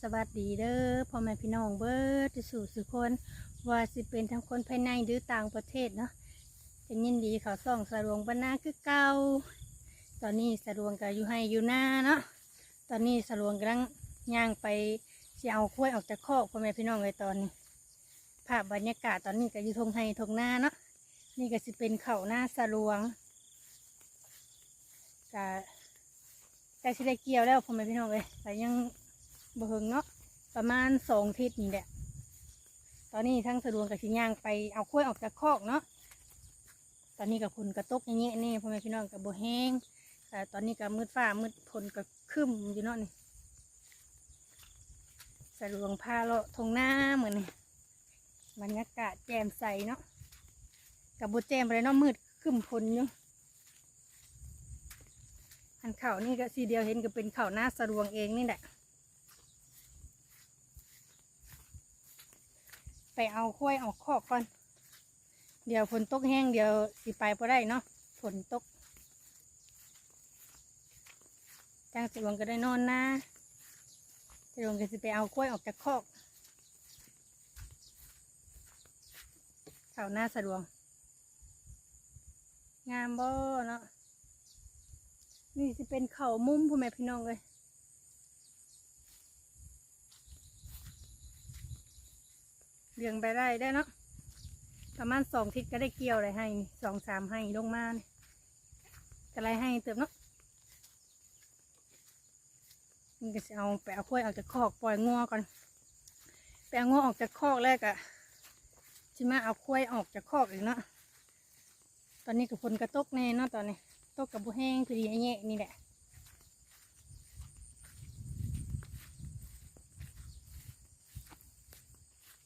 สวัสดีเด้อพ่อแม่พี่น้องเบิร์ดสู่สุคนว่าสิเป็นทั้งคนภายในหรือต่างประเทศเนาะจะยินดีเขาส่องสรวงบรรณาคือเก่าตอนนี้สรวงก็อยู่ให้อยู่หน้าเนาะตอนนี้สรวงกำลังย่างไปสิเอากล้วยออกจากคอกพ่อแม่พี่น้องเลยตอนนี้ภาพบรรยากาศตอนนี้ก็อยู่ทงไฮทงหน้าเนาะนี่ก็สิเป็นเขาหน้าสรวงกะใกล้สิได้เกี่ยวแล้วพ่อแม่พี่น้องเลยแต่ยัง บ่เฮงเนาะประมาณสองทิศนี่แหละตอนนี้ทั้งสะดวกกับชิ้นย่างไปเอากล้วยออกจากคอกเนาะตอนนี้กับฝนกระตกอย่างเงี้ยนี่พ่อแม่พี่น้องกับโบแห้งแต่ตอนนี้กับมืดฟ้ามืดฝนกับคึ้มอยู่เนาะนี่สะดวกพาเลาะทงหน้าเหมือนนี่บรรยากาศแจ่มใสเนาะกับโบแจ่มไปเนาะมืดคึ้มฝนอยู่อันเข่านี่ก็สีเดียวเห็นก็เป็นเข่าหน้าสะดวงเองนี่แหละ ไป เอาข้วยออกคอกก่อน เดี๋ยวฝนตกแห้งเดี๋ยวสิไปพอได้เนาะฝนตกจังสะดวงก็ได้นอนนะสะดวงก็สิไปเอาข้วยออกจากคอกเข่าหน้าสะดวง งามบ่เนาะนี่จะเป็นเข่ามุมพ่อแม่พี่น้องเลย เลี้ยงไปได้ได้เนาะประมาณสองทิศก็ได้เกี่ยวอะไรให้สองสามให้ลงมานี่ก็ไรให้เติมเนาะนี่ก็จะเอาไปเอาข้วยออกจากคอกปล่อยงัวก่อนไปเอางัวออกจากคอกแรกอะจะมาเอาข้วยออกจากคอกอีกเนาะตอนนี้กับฝนกระตกแน่เนาะตอนนี้ตกกับบุแห้งคือดีแง่นี่แหละ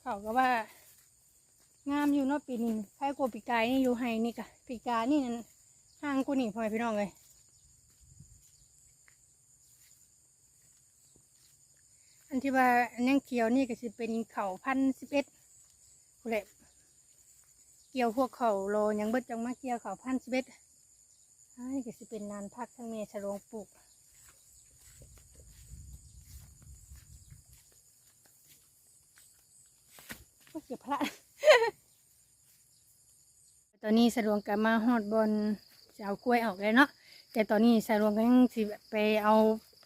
เขาก็ว่างามอยู่เนาะปีนี้ใครกลัวปีกายนี่อยู่ไห้นี่กะปีกานี่นั่นห่างกูนี่พ่อพี่น้องเลยอันที่ว่าอันยังเขียวนี่ก็จะเป็นเขาพันสิบเอ็ดแหละเกี่ยวพวกเขาโลยังเบิดจังมาเกี่ยวเขาพันสิบเอ็ดอันนี้ก็จะเป็นนานพักทั้งเมชะลงปลูกโอ้ย เก็บพระตอนนี้สะดวงกับมาฮอดบนจะเอากล้วยออกเลยเนาะแต่ตอนนี้สะดวงก็ยังสิไปเอา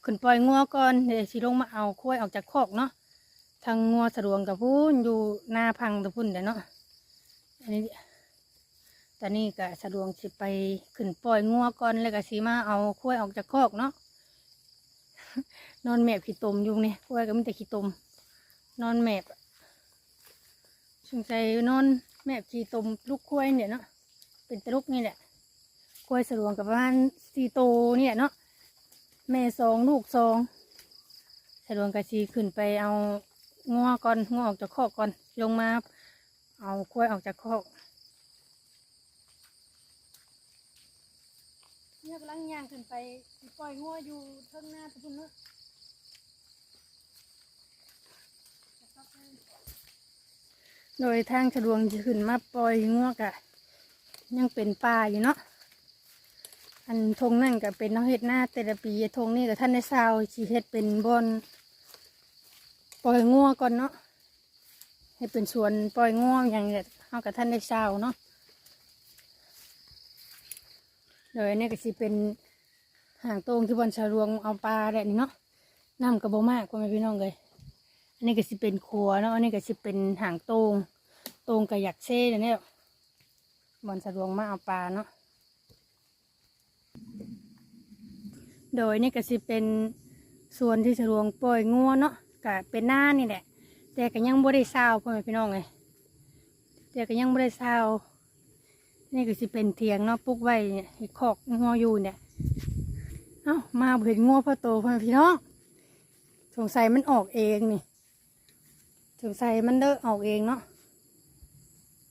ขึ้นปล่อยงัวก่อนเดี๋ยวสิลงมาเอากล้วยออกจากคอกเนาะทางงัวสะดวงกับพุ่นอยู่หน้าพังตะพุ่นเดี๋ยวเนาะอันนี้ตอนนี้ก็สะดวกสิไปขึ้นปล่อยงัวก่อนแล้วก็สีมาเอาข้วยออกจากคอกเนาะนอนแมบขี้ตมอยู่นี่ข้วยก็มีแต่ขี้ตมนอนแมบ สงสัยนอนแมบขี้ตมลูกข้วยเนี่ยเนาะเป็นตะลุกนี่แหละข้วยสะดวกกับประมาณสีโตเนี่แหละเนาะแม่สองลูกสองสะดวกกับสีขึ้นไปเอางัวก่อนงัวออกจากคอกก่อนลงมา เอาข้วยออกจากคอกเนี่ยกำลังย่างขึ้นไปปล่อยงัวอยู่เทิงหน้าตะพุ่นเนาะ โดยทางสะดวกจะขึ้นมาปล่อยงวกะยังเป็นป่าอยู่เนาะอันทงนั่นก็เป็นเนาะเฮ็ดหน้าแต่ละปีทงนี่ก็ท่านได้ซาวสีเฮ็ดเป็นบอนปล่อยงัวก่อนเนาะให้เป็นสวนปล่อยงัวอย่างเงี้ยเอากับท่านได้ซาวเนาะเลยนี่ก็สิเป็นห่างโตรงที่บนชารวงเอาปลาแหละนี่เนาะน้ำกระโบมากกว่าแม่พี่น้องเลย อันนี้ก็สิเป็นครัวเนาะอันนี้ก็สิเป็นหางโตรงโตรงกับหยักเช่เนี่ยบนชารวงมาเอาปลาเนาะโดยนี่ก็สิเป็นส่วนที่ชารวงปล่อยงัวเนาะก็เป็นหน้านี่แหละ แต่ก็ยังบ่ได้ซาพ่อแม่พี่น้องเลยแต่ก็ยังบ่ได้ซานี่ก็สิเป็นเทียงเนาะปลูกไว้เนี่ยให้คอกงออยู่เนี่ยเอ้ามาเห็นงัวพ่อโตพ่อแม่พี่น้องสงสัยมันออกเองนี่ สงสัยมันเด้อออกเองเนาะ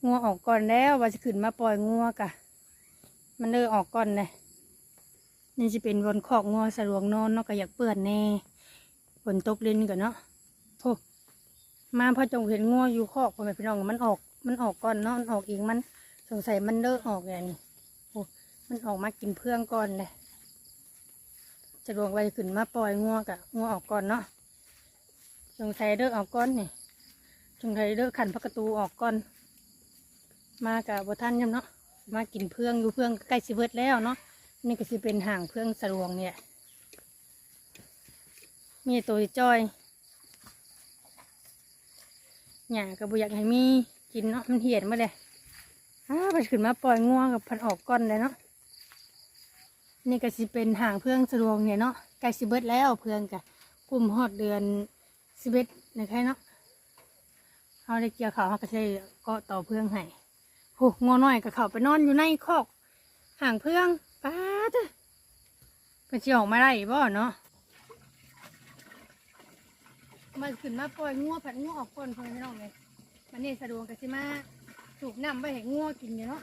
งัวออกก่อนแล้วว่าจะขึ้นมาปล่อยงัวกะ มันเด้อออกก่อนเลยนี่จะเป็นบนคอกงัวสะดวงนอนเนาะก็อยากเปื่อนแน่ฝนตกลินก่อนเนาะโอ้มาพอจงเห็นงัวอยู่คอกพ่อแม่พี่น้องมันออก มันออกก่อนเนาะมันออกเองมันสงสัยมันเลิกออกอย่างนี้โอ้มันออกมากินเพื่องก่อนเลยจะลวงไว้ขึ้นมาปล่อยงัวกะงัวออกก่อนเนาะจงใส่เลือออกก้อนนี่ จงใส่เลือกขันพักประตูออกก้อน มากับบท่านยำเนาะมากินเพื่องอยู่เพื่องใกล้สิเบิดแล้วเนาะนี่ก็สิเป็นห่างเพื่องสะดวงเนี่ยมีตัวจ้อยหยากับบุอยากให้มีกินเนาะมันเหียนมาเลยอ้าไปขึ้นมาปล่อยง่วงกับพันออกก้อนเลยเนาะนี่ก็สิเป็นห่างเพื่องสะดวงเนี่ยเนาะใกล้สิเบิดแล้วเพื่องกะกลุ่มฮอดเดือนสิบเอ็ดนะคะเนาะ เขาได้เกี่ยวเขาเขาก็ใช้เกาะต่อเพื่องให้โหงัวน้อยกับเขาไปนอนอยู่ในคอกห่างเพื่องป้าดอะเป็นสิออกมาได้บ่เนาะมาขึ้นมาปล่อยงัวผัดงัวออกคนเพื่อนไม่น้องเลยมันนี่สะดวกกับสิมาสูบน้ำไปให้งัวกินอยู่เนาะ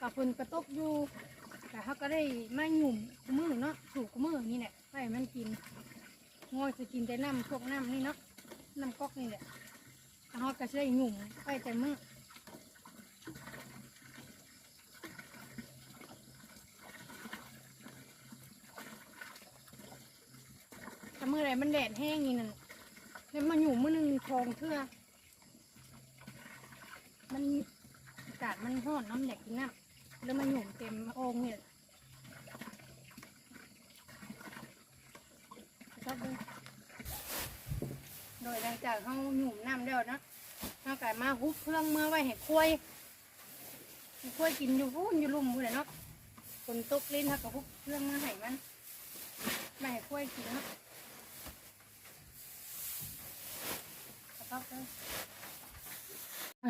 กับคนกระตกอยู่แต่เขาก็ได้ไมาหยุ่มกุมือเนาะสูบกุมือนี่แหละไปมันกินงัวจะกินแต่น้ำพวกน้ำนี่เนาะน้ำก๊อกนี่แหละ แล้วเขาก็จะได้หยุ่มไปแต่มือถ้าเมื่อไรมันแดดแห้งนี่นั่นแล้วมันอยู่มือหนึ่งทองเพื่อมันอากาศมันร้อนน้ำแดดกินน้ำแล้วมันหยุ่มเต็มโอ่งเนี่ยครับเบิ่งโด ยหลังจากเขาหยุ่มน้ำแล้วเนาะเขากลมาฮุบเครื่องเมื่อไว้ให้ควยให้ควยกินอยู่พูนอยู่ลุ่มพูนเลยเนาะฝนตกลิ้นเขาก็ฮุบเครื่องมาให้มันไม่ให้ควยกินเนาะ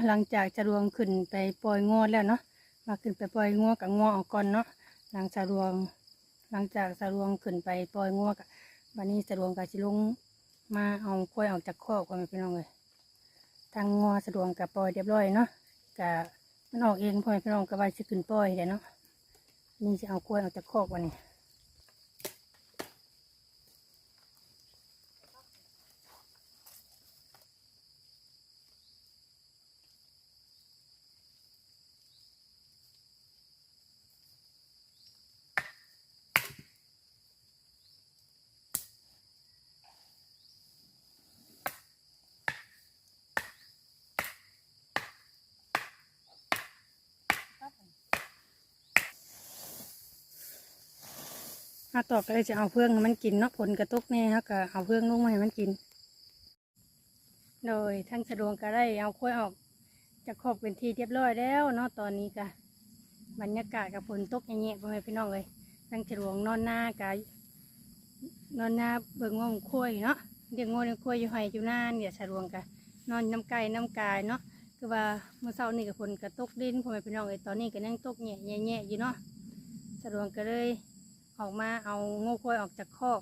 หลังจากจะรวงขึ้นไปปล่อยงอแล้วเนาะมาขึ้นไปปล่อยงอกับงอออกก่อนเนาะหลังจากรวงหลังจากสะรวงขึ้นไปปล่อยงอกับวันนี้สะรวงกับสิลง มาเอากล้วยออกจากคอกก่อนพี่น้องเลยทางงอสะดวงกับปล่อยเรียบร้อยเนาะกะมันออกเองพ่อพี่น้องกับว่าจะขึ้นปล่อยเดี๋ยวเนาะนี่จะเอากล้วยออกจากคอกวันนี้ เอาต่อก็เลยจะเอาเพื่องมันกินเนาะผลกระตุกแน่ครับก็เอาเพื่องลงมาให้มันกิน โดยทั้งสะดวงก็ได้เอากล้วยออกจากขอบเป็นทีเรียบร้อยแล้วเนาะตอนนี้ก็บรรยากาศกับฝนตกอย่างเงี้ยพ่อแม่พี่น้องเลยทั้งสะดวงนอนหน้ากะนอนหน้าเบิ่งงวงกล้วยเนาะเลี้ยงงวงเลี้ยงกล้วยอยู่ไห้อยู่หน้าเนี่ยสะดวงกะนอนน้ำไก่น้ำกายเนาะคือว่าเมื่อเช้านี่กับฝนกระตุกดินพ่อแม่พี่น้องเลยตอนนี้ก็นั่งตกแง่แง่ๆอยู่เนาะสะดวงก็เลย ออกมาเอางูควายออกจากคอก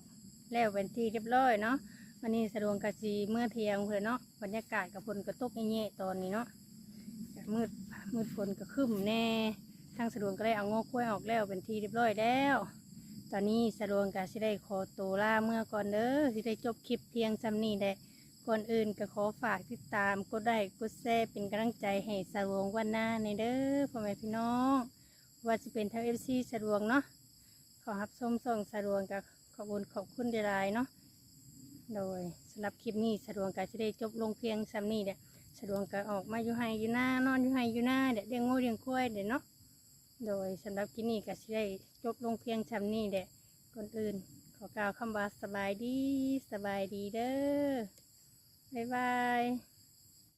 แล้วเป็นที่เรียบร้อยเนาะวันนี้สะดวกกะจีเมื่อเที่ยงเพื่อนเนาะบรรยากาศกับฝนกระตุกแง่ๆตอนนี้เนาะมืดมืดฝนก็ครึ้มแน่ทางสะดวกก็ได้เอางูควายออกแล้วเป็นที่เรียบร้อยแล้ว ตอนนี้สะดวกกะสิได้ขอตัวลาเมื่อก่อนเด้อสิได้จบคลิปเพียงซ้ำนี้แหละก่อนอื่นก็ขอฝากติดตามกดไลค์กดแชร์เป็นกำลังใจให้สะดวกวันหน้าในเด้อพ่อแม่พี่น้อง ว่าจะเป็นทางเอฟซีสะดวกเนาะ อรับชมส่งสะดวกกับขอบคุณขอบคุณเดลายเนาะโดยสำหรับคลิปนี้สะดวกก็จะได้จบลงเพียงซ้ำนี้เด็ดสะดวกก็ออกมาอยู่ไฮอยู่หน้านอนอยู่ไฮอยู่หน้าเด็ดเลี้ยงงูเลี้ยงควยเด็ดเนาะโดยสำหรับคลิปนี้ก็จะได้จบลงเพียงซ้ำนี้เด็ดก่อนอื่น ขอกล่าวคำว่าสบายดีสบายดีเด้อบ๊ายบาย